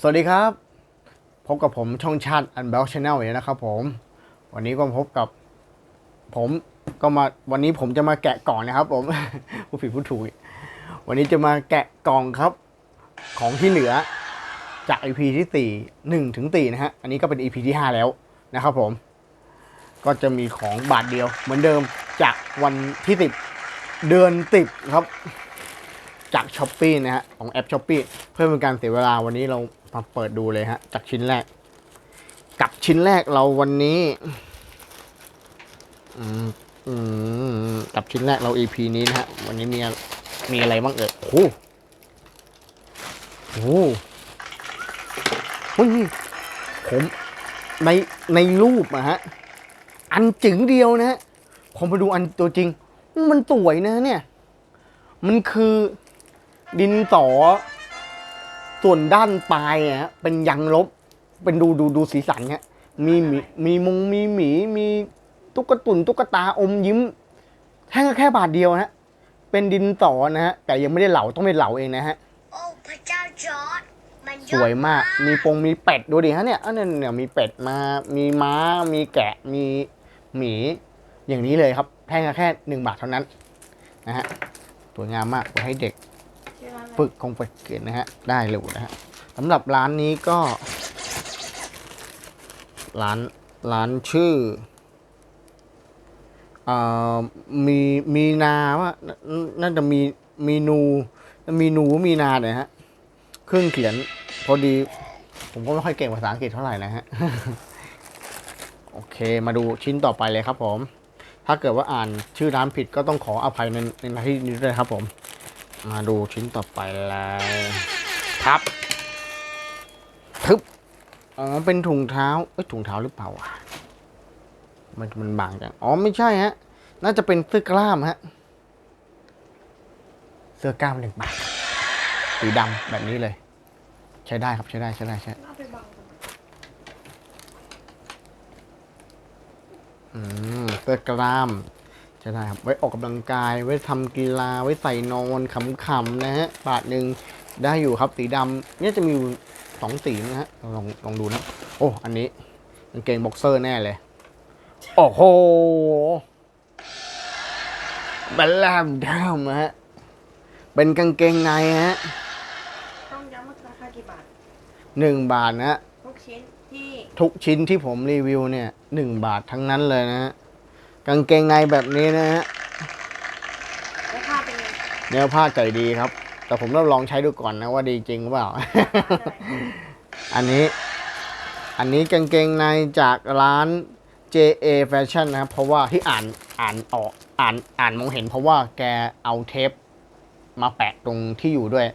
สวัสดีครับ พบกับผมช่องชาติอันเบลชาแนลองนะครับผม วันนี้ก็พบกับ ผมก็มาวันนี้ผมจะมาแกะกล่องนะครับ ผม ผู้ผิดผู้ถูก วันนี้จะมาแกะกล่องครับ ของที่เหลือจาก EP ที่สี่หนึ่งถึงสี่นะฮะ อันนี้ก็เป็น EP ที่ห้าแล้วนะครับผม ก็จะมีของบาทเดียว เหมือนเดิมจากวันที่สิบเดือนสิบครับจากช้อปปีนะฮะของแอปช้อปปีเพื่อเป็นการเสียเวลาวันนี้เรา มาเปิดดูเลยฮะ จากชิ้นแรก กับชิ้นแรกเราวันนี้อืมกับชิ้นแรกเรา EP นี้นะฮะ วันนี้มีมีอะไรบ้างเอ่ยโอ้โหโอ้โหเฮ้ยนี่ผมในในรูปอะฮะ อันจึงเดียวนะฮะผมไปดูอันตัวจริง มันสวยนะเนี่ย มันคือดินสอ ส่วนด้านปลายอะฮะเป็นยางลบ เป็นดูดูดูสีสันฮะมีหมีมีมงมีหมีมีตุ๊กตุนตุ๊กตาอมยิ้มแค่แค่บาทเดียวฮะเป็นดินสอนะฮะแต่ยังไม่ได้เหลาต้องไปเหลาเองนะฮะโอ้พระเจ้าจอร์ดมันอดสวยมาก มีปงมีเป็ดดูดิฮะเนี่ยอันนั้นเนี่ยมีเป็ดมา มีม้า มีแกะ มีหมี อย่างนี้เลยครับแท่งละแค่หนึ่งบาทเท่านั้นนะฮะสวยงามมากไว้ให้เด็ก ฝึกคงฝึกเกิดนะฮะ ได้เลยนะฮะสำหรับร้านนี้ก็ ร้านร้านชื่อเอ่อมีมีนาว่าน่าจะมีมีนู มีนูมีนาเนี่ยฮะ เครื่องเขียนพอดี ผมก็ไม่ค่อยเก่งภาษาอังกฤษเท่าไหร่นะฮะ โอเคมาดูชิ้นต่อไปเลยครับผม ถ้าเกิดว่าอ่านชื่อร้านผิดก็ต้องขออภัยในในหน้าที่นี้ด้วยครับผม มาดูชิ้นต่อไปเลยพับทึบอ๋อเป็นถุงเท้าเอ้ยถุงเท้าหรือเปล่าวะมันมันบางจังอ๋อไม่ใช่ฮะ น่าจะเป็นเสื้อกล้ามฮะเสื้อกล้ามหนึ่งบาทสีดำแบบนี้เลย ใช้ได้ครับใช้ได้ใช้ได้ใช้อืมเสื้อกล้าม ใช้ได้ครับ ไว้ออกกำลังกาย ไว้ทำกีฬา ไว้ใส่นอนขำๆนะฮะ บาทหนึ่งได้อยู่ครับ สีดำเนี่ยจะมีอยู่สองสีนะฮะ ลองลองดูนะ โอ้ อันนี้กางเกงบ็อกเซอร์แน่เลย โอ้โหบัลลามดามฮะ เป็นกางเกงในฮะ ต้องย้ำว่าราคากี่บาทหนึ่งบาทนะฮะทุกชิ้นที่ทุกชิ้นที่ผมรีวิวเนี่ยหนึ่งบาททั้งนั้นเลยนะฮะ กางเกงในแบบนี้นะฮะราคาเป็นไงเนื้อผ้าใจดีครับ แต่ผมต้องลองใช้ดูก่อนนะว่าดีจริงหรือเปล่า อันนี้ อันนี้กางเกงในจากร้าน JA Fashion นะครับ เพราะว่าที่อ่านอ่านออกอ่านอ่านมองเห็น เพราะว่าแกเอาเทปมาแปะตรงที่อยู่ด้วย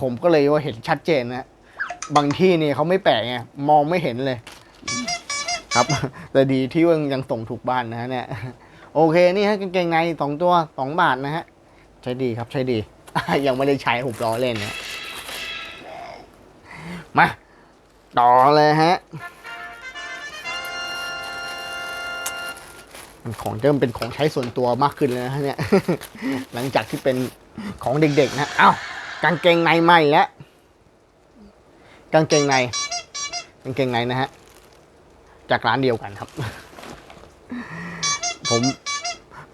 ผมก็เลยว่าเห็นชัดเจนนะ บางที่นี่เขาไม่แปะไงมองไม่เห็นเลย ครับ แต่ดีที่ว่ายังส่งถูกบ้านนะฮะเนี่ยโอเคนี่ฮะกางเกงในสองตัวสองบาทนะฮะใช้ดีครับใช้ดี ยังไม่ได้ใช้ผมล้อเล่นนะมาต่อเลยฮะมันของเริ่มเป็นของใช้ส่วนตัวมากขึ้นเลยนะฮะเนี่ยหลังจากที่เป็นของเด็กๆนะเอ้ากางเกงในใหม่แล้วกางเกงในกางเกงในนะฮะ จากร้านเดียวกันครับ ผม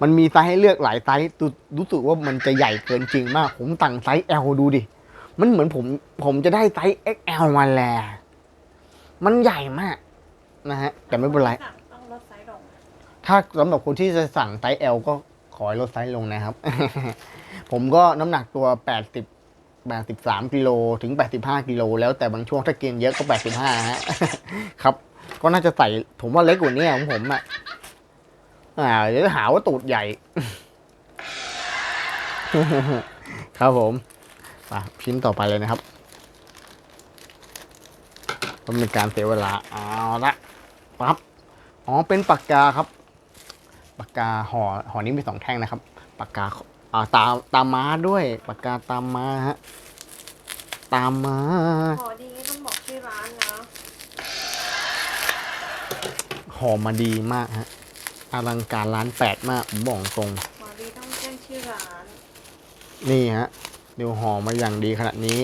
มันมีไซส์ให้เลือกหลายไซส์รู้รู้สึกว่ามันจะใหญ่เกินจริงมาก ผมตั้งไซส์ L ดูดิ มันเหมือนผม ผมจะได้ไซส์ XL มาแล้ว มันใหญ่มากนะฮะ แต่ไม่เป็นไร ต้องลดไซส์ลง ถ้าสำหรับคนที่จะสั่งไซส์ L ก็ขอให้ลดไซส์ลงนะครับ ผมก็น้ำหนักตัว 80 83กิโลถึง 85กิโลแล้วแต่บางช่วงถ้ากินเยอะก็ 85ฮะครับ ก็น่าจะใส่ผมว่าเล็กกว่านี้ของผมอะอ่าเดี๋ยวหาว่าตูดใหญ่ ครับผมไปชิ้นต่อไปเลยนะครับก็เป็นการเสียเวลาเอาละปั๊บอ๋อเป็นปากกาครับปากกาห่อห่อนี้มีสองแท่งนะครับปากกาอ่าตาตามม้าด้วยปากกาตามม้าฮะตามม้าขอดี อมาดีมากฮะอลังการร้านแปดมากผมบอกตรงขอดีต้องแจ้งชื่อร้านนี่ฮะดูห่อมาอย่างดีขนาดนี้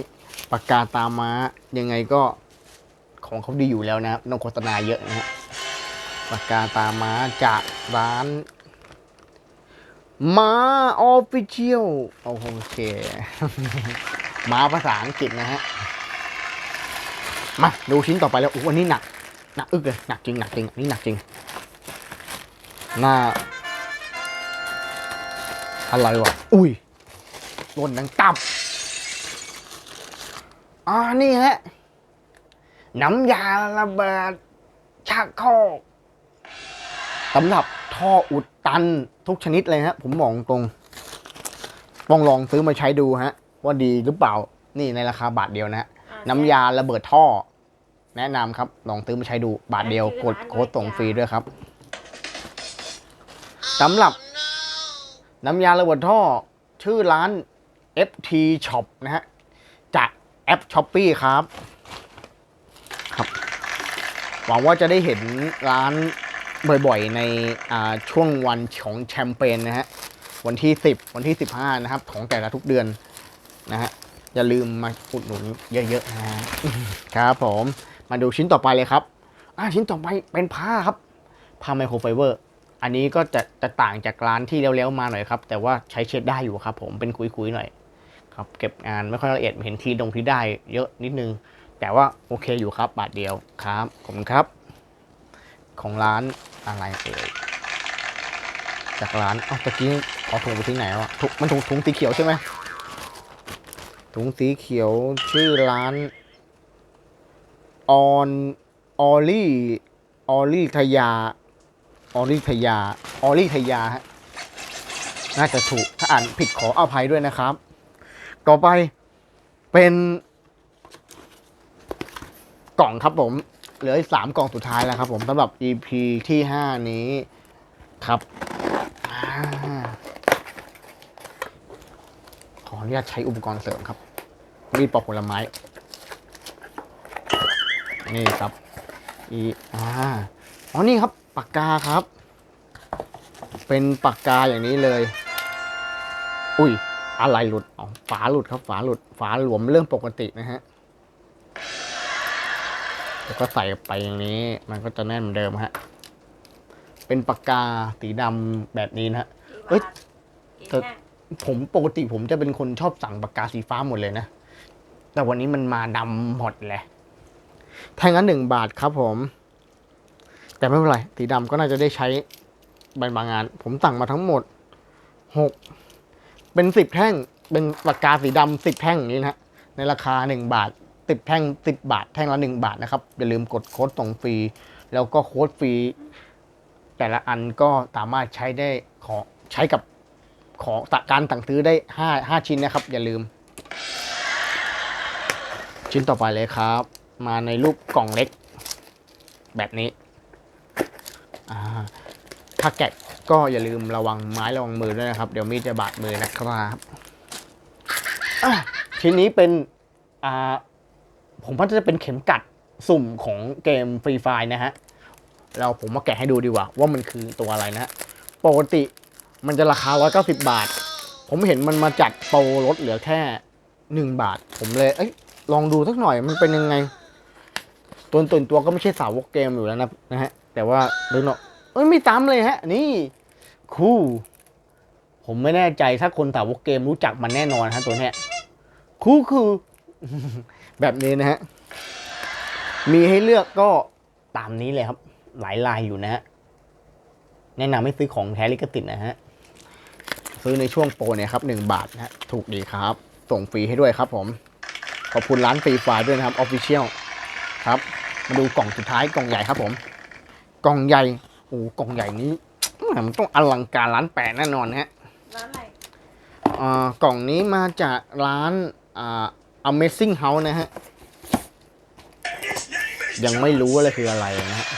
ปากกาตามม้ายังไงก็ของเขาดีอยู่แล้วนะครับน้องโฆษณาเยอะนะฮะปากกาตาม้าจากร้านม้าออฟฟิเชียลโอเคม้าภาษาอังกฤษนะฮะ มา ดูชิ้นต่อไปแล้วอู้อันนี้หนัก หนักอึกเลยหนักจริงหนักจริงอันนี่หนักจริงหน้าอะไรวะ อุ้ยหล่นดังตับอ่านี่ฮะ น้ำยาระเบิดชักโครกสำหรับท่ออุดตันทุกชนิดเลยฮะ ผมบอกตรงต้องลองซื้อมาใช้ดูฮะ ว่าดีหรือเปล่า นี่ในราคาบาทเดียวนะฮะอะน้ำยาระเบิดท่อ แนะนำครับลองซื้อมาใช้ดูบาทเดียวกดโค้ดส่งฟรีด้วยครับสำหรับน้ำยาระเบิดท่อชื่อร้าน FT Shop นะฮะจากแอป s h o p e e ครับครับ หวังว่าจะได้เห็นร้านบ่อยๆ ในอ่าช่วงวันของแชมเปญนะฮะวันที่ 10 วันที่ 15 นะครับ ของแต่ละทุกเดือนนะฮะอย่าลืมมาอุดหนุนเยอะๆนะฮะครับผม มาดูชิ้นต่อไปเลยครับอ่าชิ้นต่อไปเป็นผ้าครับ ผ้าไมโครไฟเบอร์ อันนี้ก็จะจะต่างจากร้านที่เร็วๆมาหน่อยครับ แต่ว่าใช้เช็ดได้อยู่ครับ ผมเป็นคุยๆหน่อยครับ เก็บงานไม่ค่อยละเอียดเห็นทีดงที่ได้เยอะนิดนึง แต่ว่าโอเคอยู่ครับ บาทเดียวครับขอบคุณครับ ของร้านอะไรเอ่ยจากร้านเอ้าตะกี้เอาถุงไปที่ไหนวะถุงมันถุงถุงสีเขียวใช่ไหมถุงสีเขียวชื่อร้าน ออนออลี่ออลี่ทยาออลี่ทยาออลี่ทยาฮะน่าจะถูก ถ้าอ่านผิดขออภัยด้วยนะครับ ต่อไปเป็นกล่องครับผม เหลืออีกสามกล่องสุดท้ายแล้วครับผมสำหรับ EP ที่ห้านี้ครับอขออนุญาตใช้อุปกรณ์เสริมครับ มีดปอกผลไม้ นี่ครับอีอ่าอ๋อนี่ครับปากกาครับ เป็นปากกาอย่างนี้เลย อุ้ยอะไรหลุดอ๋อฝาหลุดครับ ฝาหลุด ฝาหลวมเรื่องปกตินะฮะแล้วก็ใส่ไปอย่างนี้ มันก็จะแน่นเหมือนเดิมฮะ เป็นปากกาสีดำแบบนี้นะฮะเอ้ยแต่ผมปกติผมจะเป็นคนชอบสั่งปากกาสีฟ้าหมดเลยนะ แต่วันนี้มันมาดำหมดเลย แท่งละหนึ่งบาทครับผม แต่ไม่เป็นไรสีดำก็น่าจะได้ใช้บางบางงาน ผมสั่งมาทั้งหมดหกเป็นสิบแท่งเป็นปากกาสีดำสิบแท่งอย่างนี้นะฮะในราคาหนึ่งบาทติดแท่งสิบบาท แท่งละหนึ่งบาทนะครับ อย่าลืมกดโค้ดส่งฟรี แล้วก็โค้ดฟรี แต่ละอันก็สามารถใช้ได้ขอใช้กับของการสั่งซื้อได้ห้าห้าชิ้นนะครับ อย่าลืม ชิ้นต่อไปเลยครับ มาในรูปกล่องเล็ก แบบนี้ถ้าแกะก็อย่าลืมระวังไม้ระวังมือด้วยนะครับ เดี๋ยวมีดจะบาดมือนะครับอะชิ้นนี้เป็นผมว่าจะเป็นเข็มกัดสุ่มของเกมฟรีไฟนะฮะ เราผมมาแกะให้ดูดีกว่า ว่ามันคือตัวอะไรนะฮะปกติมันจะราคา 190 บาท ผมเห็นมันมาจัดโปรลดเหลือแค่ 1 บาท ผมเลย เอ้ย ลองดูสักหน่อยมันเป็นยังไง ตัวตนตัวก็ไม่ใช่สาวกเกมอยู่แล้วนะนะฮะ แต่ว่าดูเนาะเอ้ยไม่ซ้ำเลยฮะ นี่คู่ ผมไม่แน่ใจถ้าคนสาวกเกมรู้จักมันแน่นอนฮะตัวเนี้ยคู่คือ แบบนี้นะฮะ มีให้เลือกก็ตามนี้เลยครับ หลายลายอยู่นะฮะ แนะนำให้ซื้อของแท้ลิขสิทธิ์นะฮะ ซื้อในช่วงโปรเนี่ยครับหนึ่งบาทนะฮะ ถูกดีครับ ส่งฟรีให้ด้วยครับผม ขอบคุณร้านฟรีไฟล์ด้วยนะครับออฟฟิเชียลครับ มาดูกล่องสุดท้ายกล่องใหญ่ครับผม กล่องใหญ่โอ้กล่องใหญ่นี้มันต้องอลังการร้านแปดแน่นอนนะฮะร้านอะไรอ่ากล่องนี้มาจากร้านอ่า Amazing House นะฮะยังไม่รู้ว่าอะไรคืออะไรนะฮะ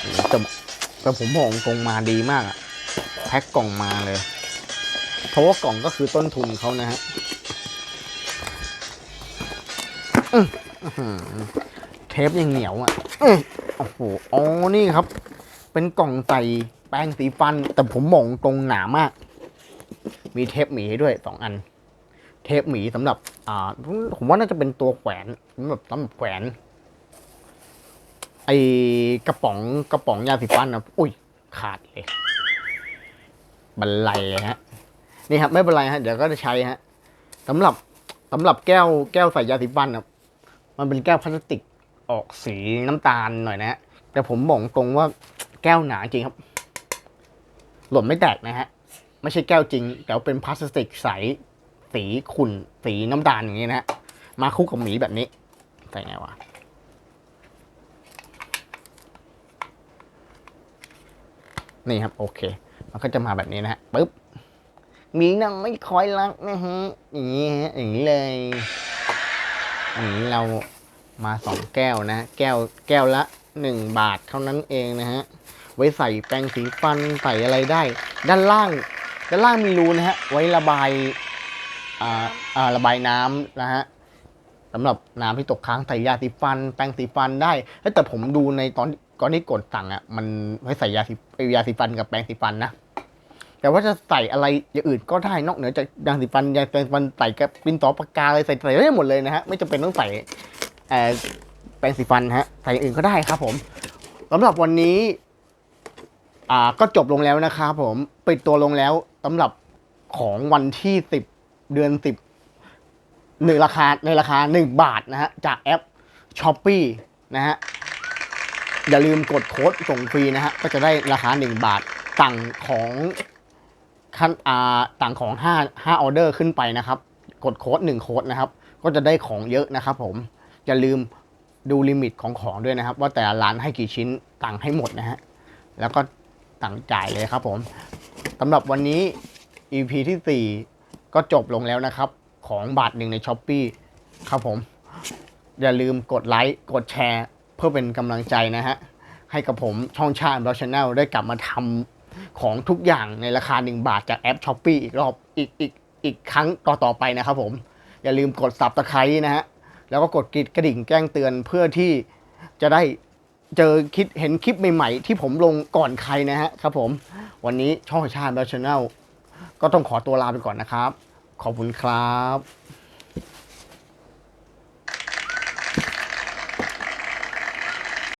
โอ้โหแต่แต่ผมบอกตรงมาดีมากอะแพ็คกล่องมาเลย เพราะว่ากล่องก็คือต้นทุนเขานะฮะอื้ออื้อหือ เทปยังเหนียวอะอื้อโอ้โหอ๋อนี่ครับ เป็นกล่องใส่แป้งสีฟัน แต่ผมมองตรงหนามาก มีเทปหมีให้ด้วยสองอัน เทปหมีสำหรับ อ่า ผมว่าน่าจะเป็นตัวแขวนสำหรับสำหรับแขวน ไอกระป๋องกระป๋องยาสีฟันนะอุ้ย ขาดเลยบันไลเลยฮะ นี่ครับ ไม่เป็นไรฮะ เดี๋ยวก็จะใช้ฮะสำหรับสำหรับแก้วแก้วใส่ยาสีฟันนะมันเป็นแก้วพลาสติก ออกสีน้ำตาลหน่อยนะฮะแต่ผมบอกตรงว่าแก้วหนาจริงครับ หล่นไม่แตกนะฮะ ไม่ใช่แก้วจริง แต่ว่าเป็นพลาสติกใสสีขุ่นสีน้ำตาลอย่างนี้นะฮะมาคู่กับหมีแบบนี้ใส่ไงวะนี่ครับ โอเค มันก็จะมาแบบนี้นะฮะปึ๊บหมีน้อยคอยรักนะฮะอย่างนี้ฮะอย่างนี้เลยอย่างนี้เรา มาสองแก้วนะฮะแก้วแก้วละหนึ่งบาทเท่านั้นเองนะฮะไว้ใส่แปรงสีฟันใส่อะไรได้ ด้านล่าง ด้านล่างมีรูนะฮะไว้ระบายอ่าอ่าระบายน้ำนะฮะสำหรับน้ำที่ตกค้างใส่ยาสีฟัน แปรงสีฟันได้แต่ผมดูในตอนก่อนที่กดสั่งอะมันไว้ใส่ยาสียาสีฟันกับแปรงสีฟันนะแต่ว่าจะใส่อะไรอย่างอื่นก็ได้นอกเหนือจากยาสีฟันยาสีฟันใส่กับดินสอปากกาอะไรใส่ใส่ได้หมดเลยนะฮะไม่จำเป็นต้องใส่ แปรงสีฟันฮะใส่อย่างอื่นก็ได้ครับผมสำหรับวันนี้ อ่าก็จบลงแล้วนะครับผมปิดตัวลงแล้วสำหรับของวันที่สิบเดือนสิบหนึ่งราคาในราคาหนึ่งบาทนะฮะจากแอปช้อปปีนะฮะอย่าลืมกดโค้ดส่งฟรีนะฮะก็จะได้ราคาหนึ่งบาทต่างของขั้นอ่าต่างของห้าห้าออเดอร์ขึ้นไปนะครับ กดโค้ดหนึ่งโค้ดนะครับ ก็จะได้ของเยอะนะครับผม อย่าลืมดูลิมิตของของด้วยนะครับ ว่าแต่ละร้านให้กี่ชิ้นต่างให้หมดนะฮะแล้วก็ต่างจ่ายเลยครับผมสำหรับวันนี้ EP ที่ 4 ก็จบลงแล้วนะครับ ของบาทหนึ่งใน s h อ p e e ครับผม อย่าลืมกดไลค์กดแชร์ เพื่อเป็นกำลังใจนะฮะ ให้กับผมช่องชาติบล็อกชแนลได้กลับมาทำของทุกอย่างในราคา 1 บาทจากแอป s h อ p e e อีกรอบอีกอีกอีกครั้งต่อๆไปนะครับผม อย่าลืมกด subscribe นะฮะ แล้วก็กดกระดิ่งแจ้งเตือนเพื่อที่จะได้เจอคิดเห็นคลิปใหม่ๆ ที่ผมลงก่อนใครนะฮะครับผมวันนี้ช่องชาติแบชแนลก็ต้องขอตัวลาไปก่อนนะครับ ขอบคุณครับ